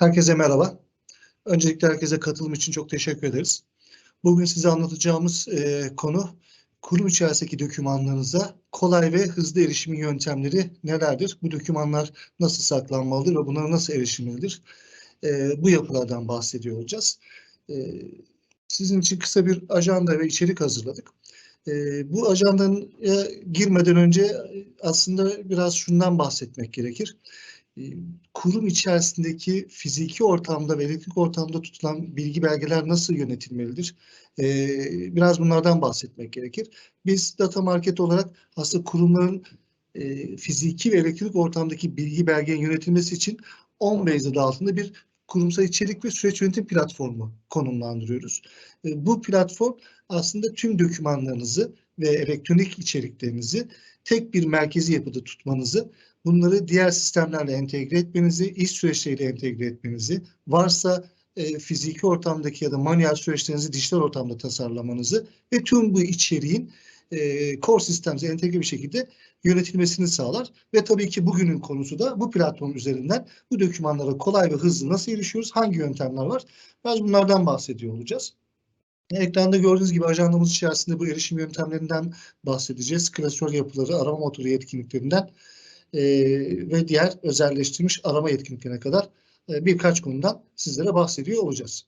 Herkese merhaba. Öncelikle herkese katılım için çok teşekkür ederiz. Bugün size anlatacağımız e, konu kurum içerisindeki dokümanlarınıza kolay ve hızlı erişimin yöntemleri nelerdir? Bu dokümanlar nasıl saklanmalıdır ve bunlara nasıl erişilmelidir? E, bu yapılardan bahsediyor olacağız. E, sizin için kısa bir ajanda ve içerik hazırladık. E, bu ajandanın girmeden önce aslında biraz şundan bahsetmek gerekir kurum içerisindeki fiziki ortamda ve elektrik ortamda tutulan bilgi belgeler nasıl yönetilmelidir? Biraz bunlardan bahsetmek gerekir. Biz data market olarak aslında kurumların fiziki ve elektrik ortamdaki bilgi belgenin yönetilmesi için OnBase adı altında bir kurumsal içerik ve süreç yönetim platformu konumlandırıyoruz. Bu platform aslında tüm dokümanlarınızı ve elektronik içeriklerinizi tek bir merkezi yapıda tutmanızı bunları diğer sistemlerle entegre etmenizi, iş süreçleriyle entegre etmenizi, varsa e, fiziki ortamdaki ya da manuel süreçlerinizi dijital ortamda tasarlamanızı ve tüm bu içeriğin e, core sistemse entegre bir şekilde yönetilmesini sağlar. Ve tabii ki bugünün konusu da bu platform üzerinden bu dokümanlara kolay ve hızlı nasıl erişiyoruz, hangi yöntemler var? Biraz bunlardan bahsediyor olacağız. Ekranda gördüğünüz gibi ajandamız içerisinde bu erişim yöntemlerinden bahsedeceğiz. Klasör yapıları, arama motoru yetkinliklerinden e, ve diğer özelleştirilmiş arama yetkinliklerine kadar e, birkaç konudan sizlere bahsediyor olacağız.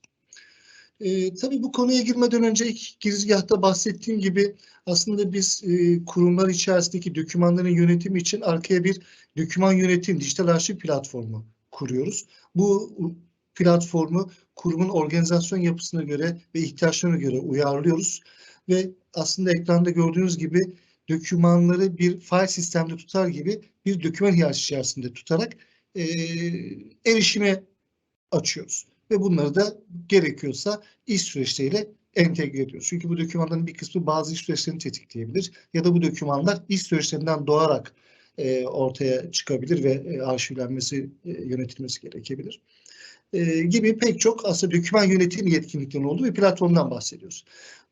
E, tabii bu konuya girmeden önce ilk girizgahta bahsettiğim gibi aslında biz e, kurumlar içerisindeki dokümanların yönetimi için arkaya bir doküman yönetim dijital arşiv platformu kuruyoruz. Bu platformu kurumun organizasyon yapısına göre ve ihtiyaçlarına göre uyarlıyoruz ve aslında ekranda gördüğünüz gibi dokümanları bir file sistemde tutar gibi bir doküman hiyerarşi içerisinde tutarak e, erişime açıyoruz. Ve bunları da gerekiyorsa iş süreçleriyle entegre ediyoruz. Çünkü bu dokümanların bir kısmı bazı iş süreçlerini tetikleyebilir ya da bu dokümanlar iş süreçlerinden doğarak e, ortaya çıkabilir ve e, arşivlenmesi, e, yönetilmesi gerekebilir. E, gibi pek çok aslında doküman yönetim yetkinliklerinin olduğu bir platformdan bahsediyoruz.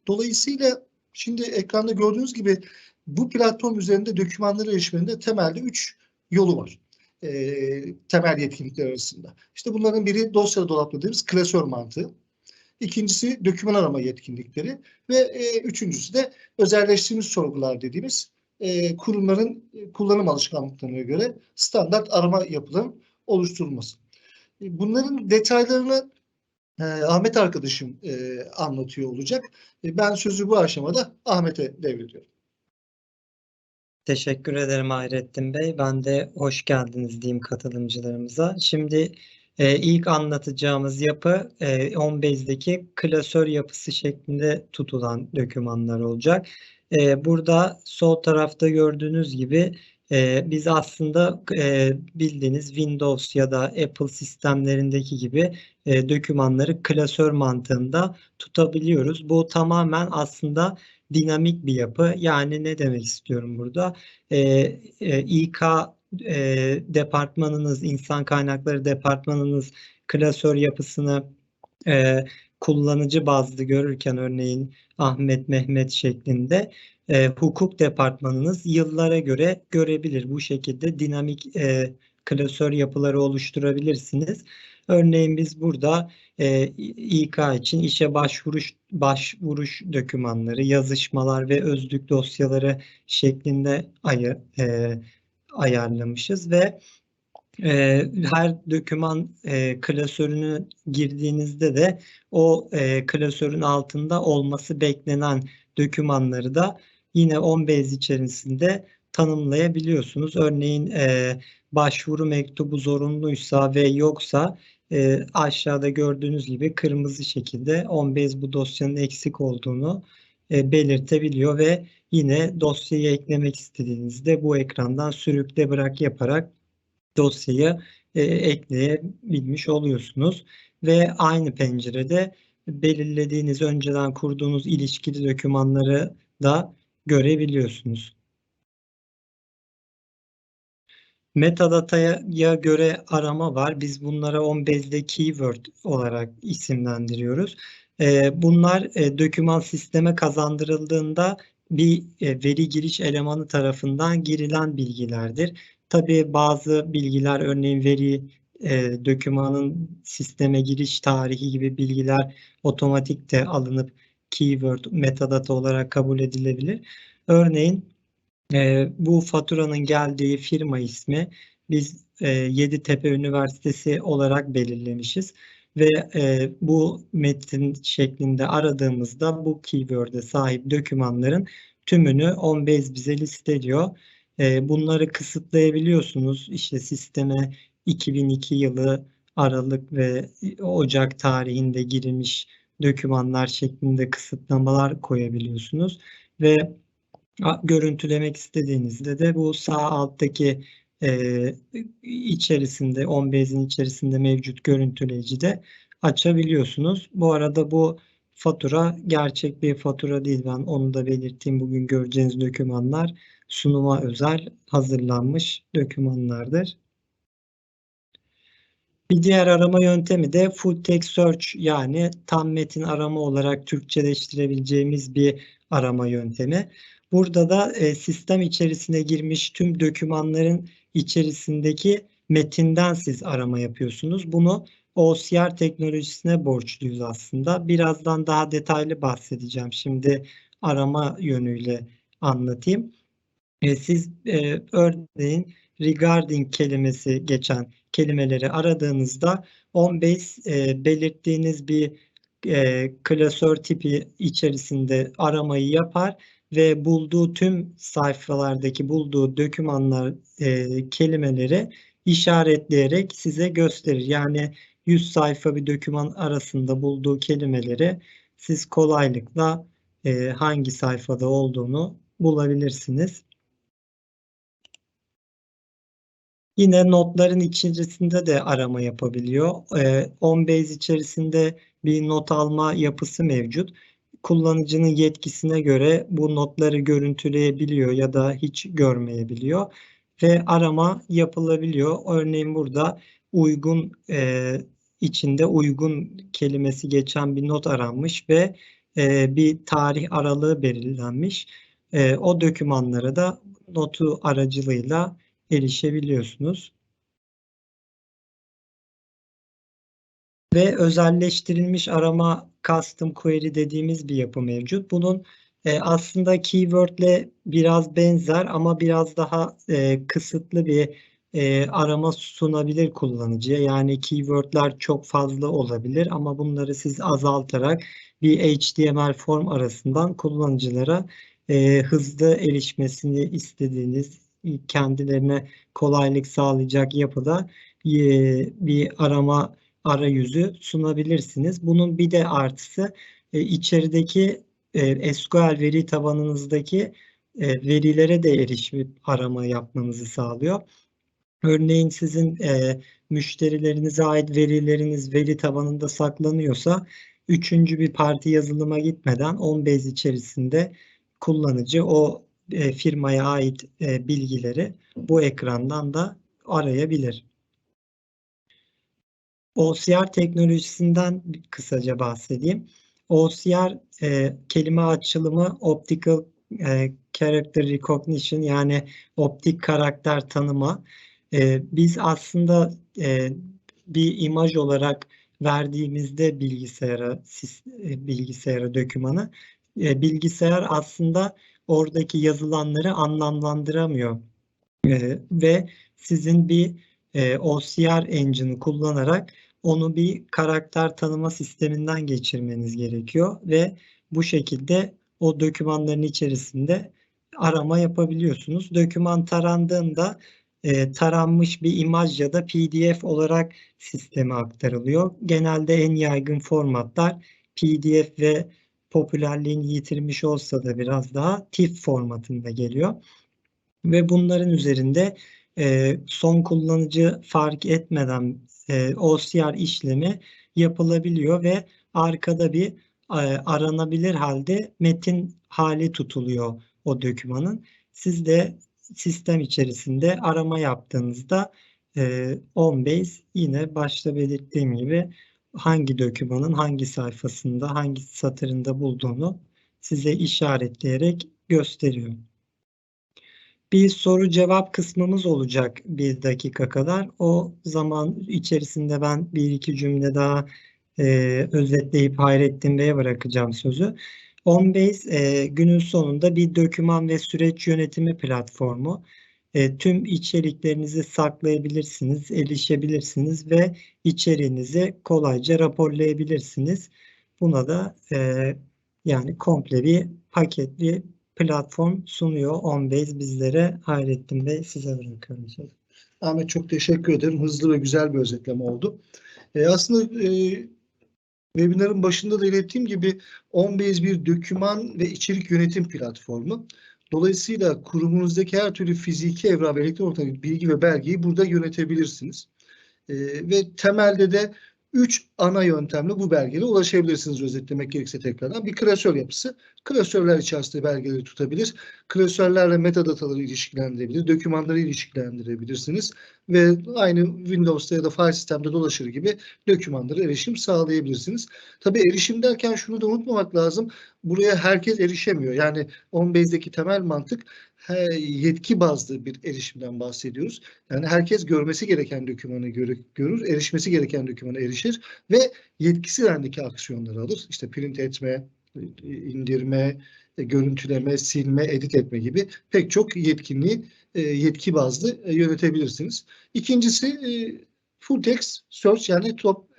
Dolayısıyla şimdi ekranda gördüğünüz gibi bu platform üzerinde dokümanlara erişmenin temelde üç yolu var. E, temel yetkinlikler arasında. İşte bunların biri dosya dolapladığımız klasör mantığı. İkincisi doküman arama yetkinlikleri ve e, üçüncüsü de özelleştirilmiş sorgular dediğimiz e, kurumların e, kullanım alışkanlıklarına göre standart arama yapılarının oluşturulması. E, bunların detaylarını e, Ahmet arkadaşım e, anlatıyor olacak. E, ben sözü bu aşamada Ahmet'e devrediyorum. Teşekkür ederim Hayrettin Bey. Ben de hoş geldiniz diyeyim katılımcılarımıza. Şimdi e, ilk anlatacağımız yapı e, OnBase'deki klasör yapısı şeklinde tutulan dokümanlar olacak. E, burada sol tarafta gördüğünüz gibi e, biz aslında e, bildiğiniz Windows ya da Apple sistemlerindeki gibi e, dokümanları klasör mantığında tutabiliyoruz. Bu tamamen aslında dinamik bir yapı. Yani ne demek istiyorum burada? E, e, İK e, departmanınız, insan kaynakları departmanınız klasör yapısını e, kullanıcı bazlı görürken örneğin Ahmet Mehmet şeklinde e, hukuk departmanınız yıllara göre görebilir. Bu şekilde dinamik e, klasör yapıları oluşturabilirsiniz. Örneğin biz burada e, İK için işe başvuruş başvuruş dokümanları, yazışmalar ve özlük dosyaları şeklinde ayı, e, ayarlamışız ve e, her doküman e, klasörünü girdiğinizde de o e, klasörün altında olması beklenen dokümanları da yine OnBase içerisinde tanımlayabiliyorsunuz. Örneğin e, başvuru mektubu zorunluysa ve yoksa e, aşağıda gördüğünüz gibi kırmızı şekilde OnBase bu dosyanın eksik olduğunu e, belirtebiliyor ve yine dosyayı eklemek istediğinizde bu ekrandan sürükle bırak yaparak dosyayı e, ekleyebilmiş oluyorsunuz. Ve aynı pencerede belirlediğiniz önceden kurduğunuz ilişkili dokümanları da görebiliyorsunuz. Metadata'ya göre arama var. Biz bunlara OnBase'de keyword olarak isimlendiriyoruz. Ee, bunlar e, doküman sisteme kazandırıldığında bir e, veri giriş elemanı tarafından girilen bilgilerdir. Tabii bazı bilgiler örneğin veri e, dokümanın sisteme giriş tarihi gibi bilgiler otomatik de alınıp keyword metadata olarak kabul edilebilir. Örneğin e, bu faturanın geldiği firma ismi biz e, Yeditepe Üniversitesi olarak belirlemişiz ve e, bu metin şeklinde aradığımızda bu keyword'e sahip dokümanların tümünü OnBase bize listeliyor. E, bunları kısıtlayabiliyorsunuz. İşte sisteme 2002 yılı Aralık ve Ocak tarihinde girilmiş dokümanlar şeklinde kısıtlamalar koyabiliyorsunuz ve görüntülemek istediğinizde de bu sağ alttaki e, içerisinde OnBase'in içerisinde mevcut görüntüleyicide açabiliyorsunuz. Bu arada bu fatura gerçek bir fatura değil. Ben onu da belirteyim. Bugün göreceğiniz dokümanlar sunuma özel hazırlanmış dokümanlardır. Bir diğer arama yöntemi de full text search yani tam metin arama olarak Türkçeleştirebileceğimiz bir arama yöntemi. Burada da e, sistem içerisine girmiş tüm dokümanların içerisindeki metinden siz arama yapıyorsunuz. Bunu OCR teknolojisine borçluyuz aslında. Birazdan daha detaylı bahsedeceğim. Şimdi arama yönüyle anlatayım. E, siz e, örneğin regarding kelimesi geçen kelimeleri aradığınızda OnBase e, belirttiğiniz bir e, klasör tipi içerisinde aramayı yapar ve bulduğu tüm sayfalardaki bulduğu dokümanlar e, kelimeleri işaretleyerek size gösterir. Yani 100 sayfa bir doküman arasında bulduğu kelimeleri siz kolaylıkla e, hangi sayfada olduğunu bulabilirsiniz. Yine notların içerisinde de arama yapabiliyor. E, OnBase içerisinde bir not alma yapısı mevcut. Kullanıcının yetkisine göre bu notları görüntüleyebiliyor ya da hiç görmeyebiliyor ve arama yapılabiliyor. Örneğin burada uygun e, içinde uygun kelimesi geçen bir not aranmış ve e, bir tarih aralığı belirlenmiş. E, o dokümanlara da notu aracılığıyla erişebiliyorsunuz. Ve özelleştirilmiş arama custom query dediğimiz bir yapı mevcut. Bunun e, aslında keywordle biraz benzer ama biraz daha e, kısıtlı bir e, arama sunabilir kullanıcıya. Yani keywordler çok fazla olabilir ama bunları siz azaltarak bir HTML form arasından kullanıcılara e, hızlı erişmesini istediğiniz kendilerine kolaylık sağlayacak yapıda e, bir arama arayüzü sunabilirsiniz. Bunun bir de artısı e, içerideki e, SQL veri tabanınızdaki verilere de erişip arama yapmanızı sağlıyor. Örneğin sizin müşterilerinize ait verileriniz veri tabanında saklanıyorsa üçüncü bir parti yazılıma gitmeden OnBase içerisinde kullanıcı o e, firmaya ait e, bilgileri bu ekrandan da arayabilir. OCR teknolojisinden kısaca bahsedeyim. OCR e, kelime açılımı Optical e, Character Recognition yani optik karakter tanıma. E, biz aslında e, bir imaj olarak verdiğimizde bilgisayara e, bilgisayara dokümanı e, bilgisayar aslında oradaki yazılanları anlamlandıramıyor. E, ve sizin bir e, OCR engine'ı kullanarak onu bir karakter tanıma sisteminden geçirmeniz gerekiyor ve bu şekilde o dokümanların içerisinde arama yapabiliyorsunuz. Doküman tarandığında e, taranmış bir imaj ya da PDF olarak sisteme aktarılıyor. Genelde en yaygın formatlar PDF ve popülerliğini yitirmiş olsa da biraz daha TIFF formatında geliyor. Ve bunların üzerinde e, son kullanıcı fark etmeden e, OCR işlemi yapılabiliyor ve arkada bir e, aranabilir halde metin hali tutuluyor o dokümanın. Siz de sistem içerisinde arama yaptığınızda e, OnBase yine başta belirttiğim gibi hangi dokümanın hangi sayfasında, hangi satırında bulduğunu size işaretleyerek gösteriyor. Bir soru cevap kısmımız olacak bir dakika kadar. O zaman içerisinde ben bir iki cümle daha e, özetleyip Hayrettin Bey'e bırakacağım sözü. OnBase e, günün sonunda bir doküman ve süreç yönetimi platformu. E, tüm içeriklerinizi saklayabilirsiniz, erişebilirsiniz ve içeriğinizi kolayca raporlayabilirsiniz. Buna da e, yani komple bir paketli platform sunuyor OnBase bizlere. Hayrettin Bey size bırakıyorum sözü. Ahmet çok teşekkür ederim. Hızlı ve güzel bir özetleme oldu. E, aslında e, webinarın başında da ilettiğim gibi OnBase bir doküman ve içerik yönetim platformu. Dolayısıyla kurumunuzdaki her türlü fiziki evrak ve elektronik ortamdaki bilgi ve belgeyi burada yönetebilirsiniz. E, ve temelde de üç ana yöntemle bu belgelere ulaşabilirsiniz özetlemek gerekirse tekrardan. Bir klasör yapısı. Klasörler içerisinde belgeleri tutabilir. Klasörlerle metadataları ilişkilendirebilir. Dokümanları ilişkilendirebilirsiniz. Ve aynı Windows'ta ya da file sistemde dolaşır gibi dokümanlara erişim sağlayabilirsiniz. Tabii erişim derken şunu da unutmamak lazım. Buraya herkes erişemiyor. Yani OnBase'deki temel mantık yetki bazlı bir erişimden bahsediyoruz. Yani herkes görmesi gereken dokümanı görür, erişmesi gereken dokümana erişir ve yetkisi yönündeki aksiyonları alır. İşte print etme, indirme, e, görüntüleme, silme, edit etme gibi pek çok yetkinliği e, yetki bazlı e, yönetebilirsiniz. İkincisi full text search yani top,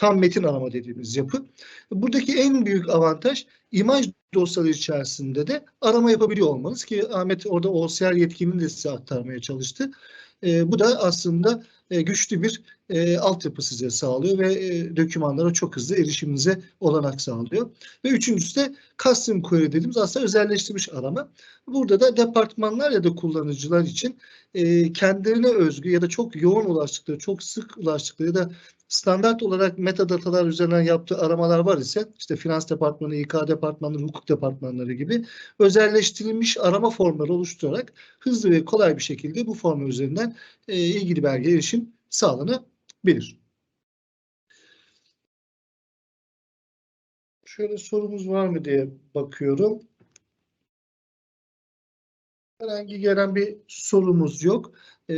tam metin arama dediğimiz yapı. Buradaki en büyük avantaj imaj dosyaları içerisinde de arama yapabiliyor olmanız ki Ahmet orada OCR yetkinliğini de size aktarmaya çalıştı. E, bu da aslında e, güçlü bir e, altyapı size sağlıyor ve e, dokümanlara çok hızlı erişiminize olanak sağlıyor. Ve üçüncüsü de custom query dediğimiz aslında özelleştirilmiş arama. Burada da departmanlar ya da kullanıcılar için e, kendilerine özgü ya da çok yoğun ulaştıkları, çok sık ulaştıkları ya da standart olarak metadatalar üzerinden yaptığı aramalar var ise işte finans departmanı, İK departmanları, hukuk departmanları gibi özelleştirilmiş arama formları oluşturarak hızlı ve kolay bir şekilde bu form üzerinden e, ilgili belge erişim sağlanabilir. Şöyle sorumuz var mı diye bakıyorum. Herhangi gelen bir sorumuz yok. Ee,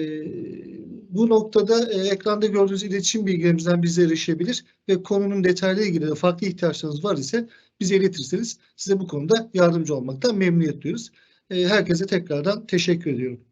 bu noktada e, ekranda gördüğünüz iletişim bilgilerimizden bize erişebilir ve konunun detaylı ilgili de farklı ihtiyaçlarınız var ise bize iletirseniz size bu konuda yardımcı olmaktan memnuniyet duyuyoruz. Ee, herkese tekrardan teşekkür ediyorum.